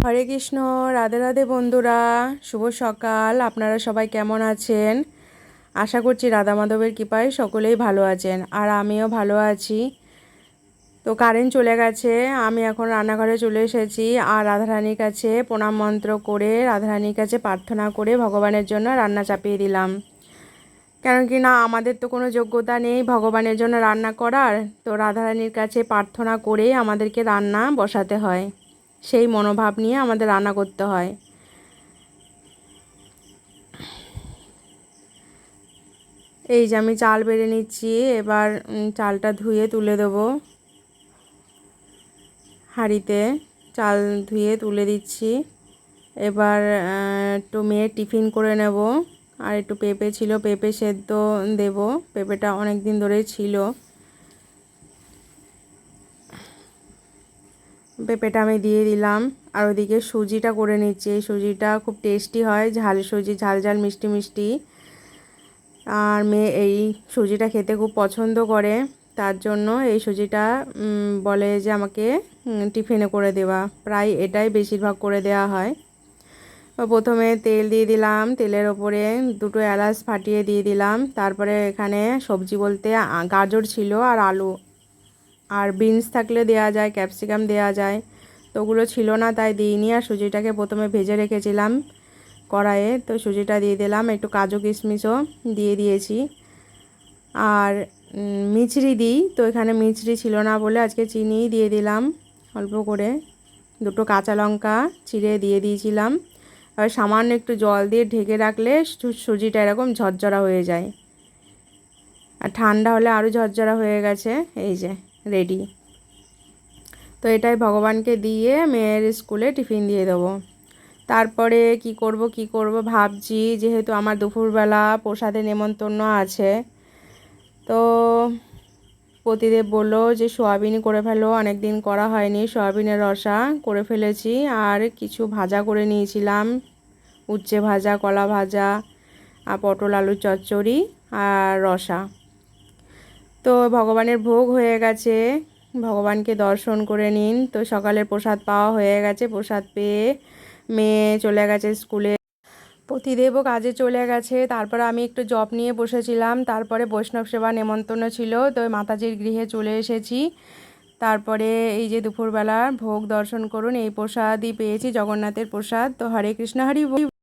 হরে কৃষ্ণ, রাধে রাধে বন্ধুরা, শুভ সকাল। আপনারা সবাই কেমন আছেন? আশা করছি রাধা মাধবের কৃপায় সকলেই ভালো আছেন, আর আমিও ভালো আছি। তো কারেন্ট চলে গেছে, আমি এখন রান্নাঘরে চলে এসেছি, আর রাধারানীর কাছে প্রণাম মন্ত্র করে, রাধারানীর কাছে প্রার্থনা করে ভগবানের জন্য রান্না চাপিয়ে দিলাম। কেন কি না, আমাদের তো কোনো যোগ্যতা নেই ভগবানের জন্য রান্না করার, তো রাধারানীর কাছে প্রার্থনা করেই আমাদেরকে রান্না বসাতে হয়। সেই মনোভাব নিয়ে আমাদের রান্না করতে হয়। এই যে আমি চাল বেড়ে নিচ্ছি, এবার চালটা ধুয়ে তুলে দেবো। হাঁড়িতে চাল ধুয়ে তুলে দিচ্ছি। এবার একটু মেয়ের টিফিন করে নেব। আর একটু পেঁপে ছিল, পেঁপে সেদ্ধ দেব। পেঁপেটা অনেক দিন ধরেই ছিল। পেঁপেটা আমি দিয়ে দিলাম। আর ওদিকে সুজিটা করে নিচ্ছি। এই সুজিটা খুব টেস্টি হয়, ঝাল সুজি, ঝাল ঝাল, মিষ্টি মিষ্টি। আর মেয়ে এই সুজিটা খেতে খুব পছন্দ করে। তার জন্য এই সুজিটা বলে যে আমাকে টিফিনে করে দেওয়া। প্রায় এটাই বেশিরভাগ করে দেওয়া হয়। প্রথমে তেল দিয়ে দিলাম। তেলের ওপরে দুটো এলাচ ফাটিয়ে দিয়ে দিলাম। তারপরে এখানে সবজি বলতে গাজর ছিল আর আলু। আর বিনস থাকলে দেওয়া যায়, ক্যাপসিকাম দেওয়া যায়। তো ওগুলো ছিল না, তাই দিইনি। আর সুজিটাকে প্রথমে ভেজে রেখেছিলাম কড়াইয়ে। তো সুজিটা দিয়ে দিলাম, একটু কাজু কিশমিশও দিয়ে দিয়েছি। আর মিছরি দিই। তো এখানে মিছরি ছিল না বলে আজকে চিনি দিয়ে দিলাম অল্প করে। দুটো কাঁচা লঙ্কা চিড়ে দিয়ে দিয়েছিলাম। আর সামান্য একটু জল দিয়ে ঢেকে রাখলে সুজিটা এরকম ঝরঝরা হয়ে যায়। আর ঠান্ডা হলে আরও ঝরঝরা হয়ে গেছে, এই যে। রেডি তো এটাই ভগবানকে দিয়ে মেয়ের স্কুলে টিফিন দিয়ে দেবো। তারপরে কি করব কি করব ভাবছি, যেহেতু আমার দুপুরবেলা প্রসাদে নেমন্তন্ন আছে, তো পতিদেব বলল যে সোয়াবিনই করে ফেলো অনেক দিন করা হয়নি, সোয়াবিনের রসা করে ফেলেছি, আর কিছু ভাজা করে নিয়েছিলাম, উচ্ছে ভাজা, কলা ভাজা, আর পটল, আলুর চচ্চড়ি, আর রসা। তো ভগবানের ভোগ হয়ে গেছে। ভগবানকে দর্শন করে নিন। তো সকালের প্রসাদ পাওয়া হয়ে গেছে। প্রসাদ পেয়ে মেয়ে চলে গেছে স্কুলে। প্রতিদেবও কাজে চলে গেছে। তারপরে আমি একটু জব নিয়ে বসেছিলাম। তারপরে বৈষ্ণব সেবা নেমন্তন্ন ছিল। তো মাতাজির গৃহে চলে এসেছি। তারপরে এই যে দুপুরবেলা ভোগ দর্শন করুন, এই প্রসাদই পেয়েছি, জগন্নাথের প্রসাদ। তো হরে কৃষ্ণ, হরি।